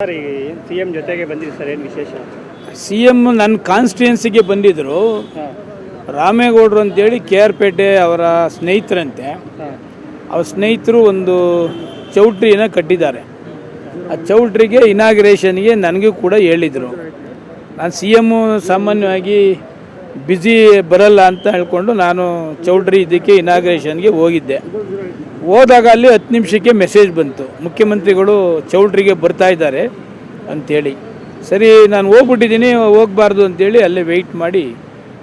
Sir C M ಜೊತೆಗೆ ಬಂದಿದೆ sir ಏನು ವಿಶೇಷ? ಸಿ ಎಂ ನನ್ನ ಕಾನ್ಸ್ಟಿಟ್ಯೂನ್ಸಿಗೆ ಬಂದಿದ್ದರು ಹಾಂ. ರಾಮೇಗೌಡರು ಅಂತೇಳಿ ಕೆ ಆರ್ ಪೇಟೆ ಅವರ ಸ್ನೇಹಿತರಂತೆ. ಅವ್ರ ಸ್ನೇಹಿತರು ಒಂದು ಚೌಟ್ರಿನ ಕಟ್ಟಿದ್ದಾರೆ. ಆ ಚೌಟ್ರಿಗೆ ಇನಾಗ್ರೇಷನ್ಗೆ ನನಗೂ ಕೂಡ ಹೇಳಿದರು. ನಾನು ಸಿ ಎಮ್ಮು ಸಾಮಾನ್ಯವಾಗಿ ಬ್ಯುಸಿ ಬರಲ್ಲ ಅಂತ ಹೇಳ್ಕೊಂಡು ನಾನು ಚೌಡ್ರಿ ಇದಕ್ಕೆ ಇನಾಗ್ರೇಷನ್ಗೆ ಹೋಗಿದ್ದೆ. ಹೋದಾಗ ಅಲ್ಲಿ ಹತ್ತು ನಿಮಿಷಕ್ಕೆ ಮೆಸೇಜ್ ಬಂತು. ಮುಖ್ಯಮಂತ್ರಿಗಳು ಚೌಡ್ರಿಗೆ ಬರ್ತಾ ಇದ್ದಾರೆ ಅಂಥೇಳಿ ಸರಿ, ನಾನು ಹೋಗ್ಬಿಟ್ಟಿದ್ದೀನಿ, ಹೋಗಬಾರ್ದು ಅಂತೇಳಿ ಅಲ್ಲೇ ವೆಯ್ಟ್ ಮಾಡಿ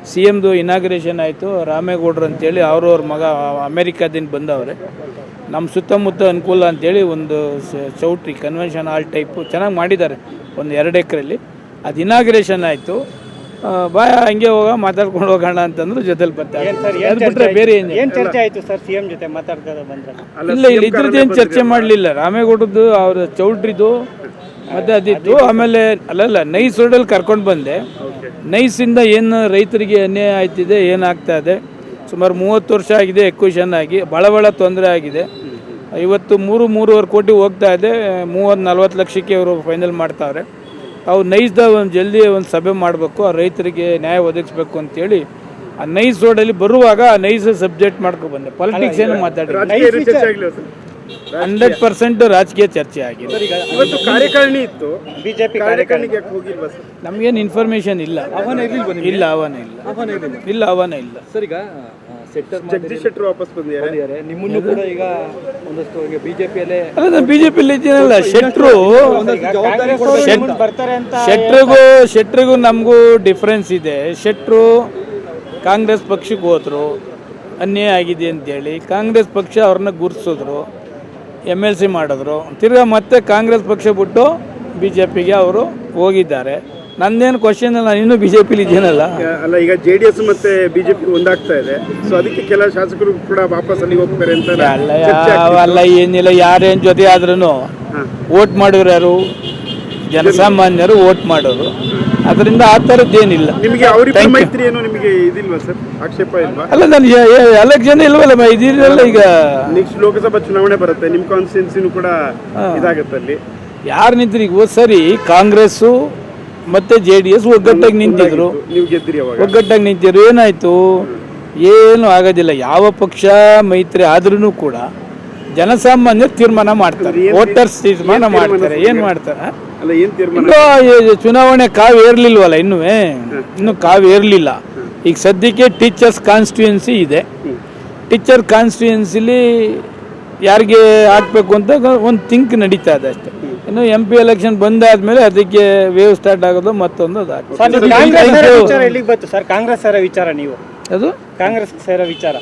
ಸಿ ಎಮ್ದು ಇನಾಗ್ರೇಷನ್ ಆಯಿತು. ರಾಮೇಗೌಡರು ಅಂತೇಳಿ ಅವ್ರವ್ರ ಮಗ ಅಮೇರಿಕಾದಿಂದ ಬಂದವ್ರೆ. ನಮ್ಮ ಸುತ್ತಮುತ್ತ ಅನುಕೂಲ ಅಂತೇಳಿ ಒಂದು ಚೌಟ್ರಿ ಕನ್ವೆನ್ಷನ್ ಹಾಲ್ ಟೈಪು ಚೆನ್ನಾಗಿ ಮಾಡಿದ್ದಾರೆ. ಒಂದು ಎರಡು ಎಕರೆಯಲ್ಲಿ ಅದು ಇನಾಗ್ರೇಷನ್ ಆಯಿತು. ಬಾ ಹಂಗೆ ಹೋಗ ಮಾತಾಡ್ಕೊಂಡು ಹೋಗೋಣ ಅಂತಂದ್ರೆ ಜೊತೆಲಿ ಬರ್ತಾರೆ. ಅದು ಬಿಟ್ರೆ ಬೇರೆ ಏನು ಏನು ಚರ್ಚೆ ಆಯಿತು ಸರ್ ಸಿ ಎಂ ಜೊತೆ ಮಾತಾಡ್ತಾ ಬಂದ್ರೆ? ಇಲ್ಲ ಇಲ್ಲ ಏನು ಚರ್ಚೆ ಮಾಡಲಿಲ್ಲ. ರಾಮೇಗೌಡದ್ದು ಅವ್ರ ಚೌಲ್ಟ್ರಿದು ಮತ್ತೆ ಅದಿತ್ತು. ಆಮೇಲೆ ಅಲ್ಲಲ್ಲ ನೈಸ್ ರೋಡಲ್ಲಿ ಕರ್ಕೊಂಡು ಬಂದೆ. ನೈಸಿಂದ ಏನು ರೈತರಿಗೆ ಅನ್ಯಾಯ ಆಯ್ತಿದೆ ಏನಾಗ್ತಾ ಇದೆ? ಸುಮಾರು ಮೂವತ್ತು ವರ್ಷ ಆಗಿದೆ ಎಕ್ವಿಷನ್ ಆಗಿ ಭಾಳ ಭಾಳ ತೊಂದರೆ ಆಗಿದೆ. ಇವತ್ತು ಮೂರು ಮೂರುವರೆ ಕೋಟಿ ಹೋಗ್ತಾ ಇದೆ ಮೂವತ್ತು ನಲ್ವತ್ತು ಲಕ್ಷಕ್ಕೆ ಅವರು ಫೈನಲ್ ಮಾಡ್ತಾವ್ರೆ. ಅವು ನೈಸ್ದ ಒಂದು ಜಲ್ದಿ ಒಂದು ಸಭೆ ಮಾಡಬೇಕು ಆ ರೈತರಿಗೆ ನ್ಯಾಯ ಒದಗಿಸ್ಬೇಕು ಅಂತೇಳಿ ಆ ನೈಸ್ ರೋಡಲ್ಲಿ ಬರುವಾಗ ಆ ನೈಸ್ ಸಬ್ಜೆಕ್ಟ್ ಮಾಡ್ಕೊ ಬಂದೆ. ಪಾಲಿಟಿಕ್ಸ್ ಏನು ಮಾತಾಡಿ ಹಂಡ್ರೆಡ್ ಪರ್ಸೆಂಟ್ ರಾಜಕೀಯ ಚರ್ಚೆ ಆಗಿದೆ. ಇವತ್ತು ಕಾರ್ಯಕಾರಿಣಿ ಇತ್ತು. ಬಿಜೆಪಿ ಕಾರ್ಯಕಾರಿಣಿಗೆ ನಮಗೇನು ಇನ್ಫಾರ್ಮೇಶನ್ ಇಲ್ಲ. ಇಲ್ಲ ಆಹ್ವಾನ ಇಲ್ಲ. ಇಲ್ಲ ಆಹ್ವಾನ ಇಲ್ಲ. ಸರ್ ಸೆಕ್ಟರ್ ಜಗದೀಶ್ ಶೆಟ್ಟರ್ ವಾಪಸ್ ಬಂದಿದ್ದಾರೆ. ನಿಮ್ಮನ್ನು ಕೂಡ ಈಗ ಒಂದಷ್ಟು ಈಗ ಬಿಜೆಪಿಯಲ್ಲೇ ಬಿಜೆಪಿಯಲ್ಲಿ ಇದ್ದೀನಲ್ಲ ಶೆಟ್ರು. ಶೆಟ್ರಿಗೂ ಶೆಟ್ರಿಗೂ ನಮಗೂ ಡಿಫ್ರೆನ್ಸ್ ಇದೆ. ಶೆಟ್ರು ಕಾಂಗ್ರೆಸ್ ಪಕ್ಷಕ್ಕೆ ಹೋದ್ರು ಅನ್ಯಾಯ ಆಗಿದೆ ಅಂತೇಳಿ ಕಾಂಗ್ರೆಸ್ ಪಕ್ಷ ಅವ್ರನ್ನ ಗುರ್ಸಿದ್ರು ಎಂ ಎಲ್ ಸಿ ಮಾಡಿದ್ರು. ತಿರ್ಗಾ ಮತ್ತೆ ಕಾಂಗ್ರೆಸ್ ಪಕ್ಷ ಬಿಟ್ಟು ಬಿ ಜೆ ಪಿಗೆ ಅವರು ಹೋಗಿದ್ದಾರೆ. ನಂದೇನು ಕ್ವಶನ್ ನಾನು ಇನ್ನೂ ಬಿ ಜೆ ಪಿಲಿ ಇದೇನಲ್ಲ ಅಲ್ಲ ಈಗ ಜೆ ಡಿ ಎಸ್ ಮತ್ತೆ ಬಿಜೆಪಿ ಒಂದಾಗ್ತಾ ಇದೆ. ಸೊ ಅದಕ್ಕೆ ಕೆಲ ಶಾಸಕರು ಕೂಡ ವಾಪಸ್ ಅಲ್ಲಿ ಹೋಗ್ತಾರೆ ಅಂತ ಅಲ್ಲ. ಅಲ್ಲ ಏನಿಲ್ಲ ಯಾರೇನು ಜೊತೆ ಆದ್ರೂ ವೋಟ್ ಮಾಡೋರು ಯಾರು? ಜನಸಾಮಾನ್ಯರು ವೋಟ್ ಮಾಡೋರು. ಅದರಿಂದ ಆ ಥರದ್ದೇನಿಲ್ಲ ನಿಮಗೆ ಅವರಿಬ್ಬರ ಮೈತ್ರಿ ಏನು ನಿಮಗೆ ಇದಿಲ್ವಾ ಸರ್? ಆಕ್ಷೇಪ ಇಲ್ವಾ? ಅಲ್ಲ ನಾನು ಎಲೆಕ್ಷನ್ ಇಲ್ವಲ್ಲ ಮ- ಇದಿರಲ್ಲ ಈಗ. ನೆಕ್ಸ್ಟ್ ಲೋಕಸಭಾ ಚುನಾವಣೆ ಬರುತ್ತೆ. ನಿಮ್ ಕಾನ್ಸ್ಟಿಟ್ಯೂನ್ಸಿನೂ ಕೂಡ ಇದಾಗುತ್ತೆ ಅಲ್ಲಿ. ಯಾರು ನಿಂತ್ರು ಈಗ ಹೋದ್ ಸರಿ ಕಾಂಗ್ರೆಸ್ಸು ಮತ್ತೆ ಜೆ ಡಿ ಎಸ್ ಒಗ್ಗಟ್ಟಾಗಿ ನಿಂತಿದ್ರು. ನೀವು ಗೆದ್ದಿರಿ ಅವಾಗ. ಒಗ್ಗಟ್ಟಾಗಿ ನಿಂತಿದ್ರು. ಏನಾಯ್ತು? ಏನು ಆಗೋದಿಲ್ಲ. ಯಾವ ಪಕ್ಷ ಮೈತ್ರಿ ಆದ್ರೂ ಕೂಡ ಜನಸಾಮಾನ್ಯರು ತೀರ್ಮಾನ ಮಾಡ್ತಾರೆ. ವೋಟರ್ಸ್ ತೀರ್ಮಾನ ಮಾಡ್ತಾರೆ. ಏನು ಮಾಡ್ತಾರೆ? ಚುನಾವಣೆ ಕಾವು ಏರ್ಲಿಲ್ವಲ್ಲ ಇನ್ನೂ? ಇನ್ನು ಕಾವು ಏರ್ಲಿಲ್ಲ. ಈಗ ಸದ್ಯಕ್ಕೆ ಟೀಚರ್ಸ್ ಕಾನ್ಸ್ಟಿಟ್ಯೂನ್ಸಿ ಇದೆ. ಟೀಚರ್ ಕಾನ್ಸ್ಟಿಟ್ಯೂನ್ಸಿಲಿ ಯಾರಿಗೆ ಹಾಕ್ಬೇಕು ಅಂತ ಒಂದು ಥಿಂಕ್ ನಡೀತಾ ಇದೆ ಅಷ್ಟೇ. ಇನ್ನು ಎಂ ಪಿ ಎಲೆಕ್ಷನ್ ಬಂದಾದ್ಮೇಲೆ ಅದಕ್ಕೆ ವೇವ್ ಸ್ಟಾರ್ಟ್ ಆಗೋದು ಮತ್ತೊಂದು ಕಾಂಗ್ರೆಸ್ ಸೇರೋ ಕಾಂಗ್ರೆಸ್ ಸೇರೋ ವಿಚಾರ ನೀವು? ಅದು? ಕಾಂಗ್ರೆಸ್ ಸೇರೋ ವಿಚಾರ.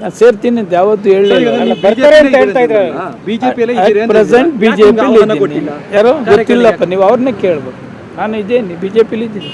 ನಾನು ಸೇರ್ತೀನಿ ಅಂತ ಯಾವತ್ತು ಹೇಳಲಿಲ್ಲ ಅಲ್ಲ, ಬರ್ತಾರೆ ಅಂತ ಹೇಳ್ತಾ ಇದ್ರೆ ಬಿಜೆಪಿಯಲ್ಲೇ ಪ್ರೆಸೆಂಟ್ ಬಿ ಜೆ ಆಹ್ವಾನ ಕೊಟ್ಟಿಲ್ಲ. ಯಾರೋ? ಗೊತ್ತಿಲ್ಲಪ್ಪ ನೀವು ಅವ್ರನ್ನೇ ಕೇಳ್ಬೇಕು. ನಾನು ಇದ್ದೇನೆ ಬಿಜೆಪಿಲಿ ಜೆ ಪಿಲಿ ಇದ್ದೀನಿ.